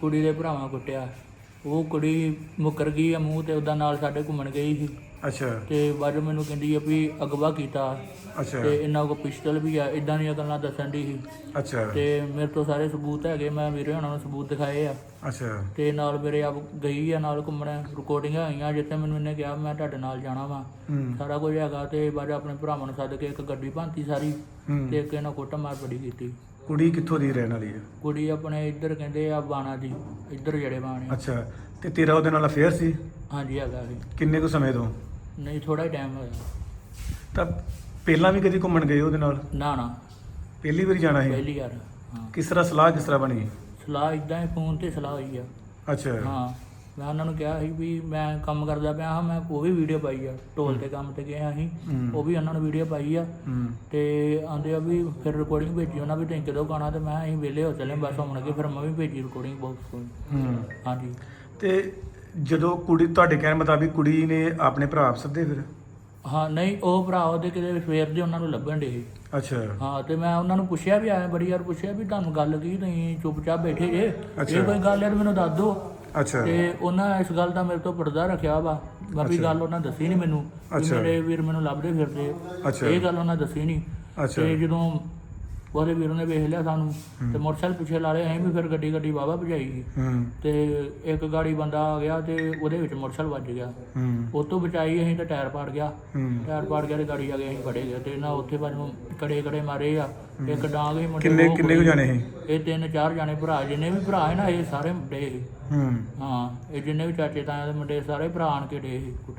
ਕੁੜੀ ਦੇ ਭਰਾਵਾਂ ਕੁੱਟਿਆ। ਉਹ ਕੁੜੀ ਮੁਕਰ ਗਈ ਆ ਮੂੰਹ ਤੇ ਉਹਦਾ ਨਾਲ ਸਾਡੇ ਘੁੰਮਣ ਗਈ ਸੀ। ਅੱਛਾ। ਤੇ ਬਾਅਦ ਚੋਂ ਮੈਨੂੰ ਕਹਿੰਦੀ ਆ ਵੀ ਅਗਵਾ ਕੀਤਾ। ਅੱਛਾ। ਤੇ ਇਹਨਾਂ ਕੋਲ ਪਿਸਟਲ ਵੀ ਆ ਇਦਾਂ ਦੀਆਂ ਗੱਲਾਂ ਦੱਸਣ ਦੀ ਸੀ। ਅੱਛਾ। ਤੇ ਮੇਰੇ ਤੋਂ ਸਾਰੇ ਸਬੂਤ ਹੈਗੇ ਮੈਂ ਵੀਰੇ ਉਹਨਾਂ ਨੂੰ ਸਬੂਤ ਦਿਖਾਏ ਆ। ਅੱਛਾ। ਤੇ ਨਾਲ ਮੇਰੇ ਆਪ ਗਈ ਆ ਨਾਲ ਘੁੰਮਣ ਰਿਕਾਰਡਿੰਗਾਂ ਆਈਆਂ ਜਿੱਥੇ ਮੈਨੂੰ ਇਹਨੇ ਕਿਹਾ ਮੈਂ ਤੁਹਾਡੇ ਨਾਲ ਜਾਣਾ ਵਾ। ਹੂੰ। ਸਾਰਾ ਕੁਝ ਹੈਗਾ ਤੇ ਬਾਅਦ 'ਚ ਆਪਣੇ ਭਰਾਵਾਂ ਨੂੰ ਸੱਦ ਕੇ ਇੱਕ ਗੱਡੀ ਭਾਂਤੀ ਸਾਰੀ ਤੇ ਇੱਕ ਇਹਨਾਂ ਕੁੱਟ ਮਾਰ ਬੜੀ ਕੀਤੀ। ਕੁੜੀ ਕਿੱਥੋਂ ਦੀ ਰਹਿਣ ਵਾਲੀ ਹੈ? ਕੁੜੀ ਆਪਣੇ ਇੱਧਰ ਕਹਿੰਦੇ ਆ ਬਾਣਾ ਦੀ ਇੱਧਰ ਜਿਹੜੇ ਬਾਣੇ ਅੱਛਾ ਤੇ ਤੇਰਾ ਉਹਦੇ ਨਾਲ ਅਫੇਅਰ ਸੀ? ਹਾਂਜੀ ਹੈਗਾ ਸੀ। ਕਿੰਨੇ ਕੁ ਸਮੇਂ ਤੋਂ? ਨਹੀਂ ਥੋੜਾ ਹੀ ਟਾਈਮ ਹੋਇਆ। ਤਾਂ ਪਹਿਲਾਂ ਵੀ ਕਦੀ ਘੁੰਮਣ ਗਏ ਉਹਦੇ ਨਾਲ? ਨਾ ਨਾ। ਪਹਿਲੀ ਵਾਰੀ ਜਾਣਾ ਸੀ? ਪਹਿਲੀ ਵਾਰ ਹਾਂ। ਕਿਸ ਤਰ੍ਹਾਂ ਸਲਾਹ ਕਿਸ ਤਰ੍ਹਾਂ ਬਣੀ? ਸਲਾਹ ਇਦਾਂ ਹੀ ਫੋਨ ਤੇ ਸਲਾਹ ਹੋਈ ਆ। ਅੱਛਾ। ਹਾਂ। ਮੈਂ ਉਹਨਾਂ ਨੂੰ ਕਿਹਾ ਸੀ ਵੀ ਮੈਂ ਕੰਮ ਕਰਦਾ ਪਿਆ ਹਾਂ ਮੈਂ ਉਹ ਵੀ ਵੀਡੀਓ ਪਾਈ ਆ ਢੋਲ ਤੇ ਕੰਮ ਤੇ ਗਏ ਹਾਂ ਅਸੀਂ। ਉਹ ਵੀ ਉਹਨਾਂ ਨੂੰ ਵੀਡੀਓ ਪਾਈ ਆ। ਤੇ ਆਂਦੇ ਆ ਵੀ ਫਿਰ ਰਿਕਾਰਡਿੰਗ ਭੇਜੀ ਉਹਨਾਂ ਵੀ ਤੁਸੀਂ ਕਦੋਂ ਗਾਣਾ? ਤੇ ਮੈਂ ਅਸੀਂ ਵਿਹਲੇ ਹੋ ਚੱਲੇ ਬਸ ਆਉਣਗੇ ਫਿਰ ਮੈਂ ਵੀ ਭੇਜੀ ਰਿਕਾਰਡਿੰਗ ਬਾਕਸ ਕੋਲ ਹਾਂਜੀ। ਤੇ ਜਦੋਂ ਕੁੜੀ ਤੁਹਾਡੇ ਕਹਿਣ ਮੁਤਾਬਿਕ ਕੁੜੀ ਨੇ ਆਪਣੇ ਭਰਾ ਸੱਦੇ ਫਿਰ? ਹਾਂ ਨਹੀਂ ਉਹ ਭਰਾ ਉਹਦੇ ਕਿਤੇ ਸਵੇਰ ਦੇ ਉਹਨਾਂ ਨੂੰ ਲੱਭਣ ਦੇ ਅੱਛਾ। ਹਾਂ ਤੇ ਮੈਂ ਉਹਨਾਂ ਨੂੰ ਪੁੱਛਿਆ ਵੀ ਆਇਆ ਬੜੀ ਵਾਰ ਪੁੱਛਿਆ ਵੀ ਤੁਹਾਨੂੰ ਗੱਲ ਕੀ ਤੁਸੀਂ ਚੁੱਪਚਾਪ ਬੈਠੇ ਜੇ। ਜੇ ਕੋਈ ਗੱਲ ਹੈ ਮੈਨੂੰ ਦੱਸ ਦਿਓ। ਅੱਛਾ ਤੇ ਉਹਨਾਂ ਇਸ ਗੱਲ ਦਾ ਮੇਰੇ ਤੋਂ ਪਰਦਾ ਰੱਖਿਆ ਵਾ ਅੱਛਾ। ਗੱਲ ਉਹਨਾਂ ਦੱਸੀ ਨਹੀਂ ਮੈਨੂੰ। ਮੇਰੇ ਵੀਰ ਮੈਨੂੰ ਲੱਭਦੇ ਫਿਰਦੇ। ਇਹ ਗੱਲ ਉਹਨਾਂ ਦੱਸੀ ਨਹੀਂ ਤੇ ਜਦੋਂ ਉਹਦੇ ਵੀਰ ਨੇ ਵੇਖ ਲਿਆ ਸਾਨੂੰ ਤੇ ਮੋਟਰਸਾਈਕਲ ਪਿੱਛੇ ਲਾ ਲਿਆ ਅਸੀਂ ਵੀ ਫਿਰ ਗੱਡੀ ਗੱਡੀ ਵਾਵਾ ਭਜਾਈ। ਗਈ ਹੂੰ। ਤੇ ਇੱਕ ਗਾੜੀ ਬੰਦਾ ਆ ਗਿਆ ਤੇ ਉਹਦੇ ਵਿੱਚ ਮੋਟਰਸਾਈਕਲ ਵੱਜ ਗਿਆ। ਹੂੰ। ਉਹ ਤੋਂ ਬਚਾਈ ਅਸੀਂ ਤਾਂ ਟਾਇਰ ਪਾੜ ਗਿਆ। ਟਾਇਰ ਪਾੜ ਗਿਆ ਤੇ ਗਾੜੀ ਆ ਗਈ ਅਸੀਂ ਫੜੇ ਗਏ ਤੇ ਨਾ ਉੱਥੇ ਬਾਜੂ ਕੜੇ ਕੜੇ ਮਾਰੇ ਆ। ਇੱਕ ਡਾਂਗ ਹੀ ਮੁੰਡੇ ਕਿੰਨੇ ਕਿੰਨੇ ਕੁ ਜਾਣੇ ਸੀ? ਇਹ ਤਿੰਨ ਚਾਰ ਜਾਣੇ ਭਰਾ ਜਿੰਨੇ ਵੀ ਭਰਾ ਹੈ ਨਾ ਇਹ ਸਾਰੇ ਮੁੰਡੇ। ਹੂੰ। ਹਾਂ ਇਹ ਜਿੰਨੇ ਵੀ ਚਾਚੇ ਤਾਇਆ ਦੇ ਮੁੰਡੇ ਸਾਰੇ ਭਰਾ ਆਣ ਕੇ ਡੇ ਸੀ।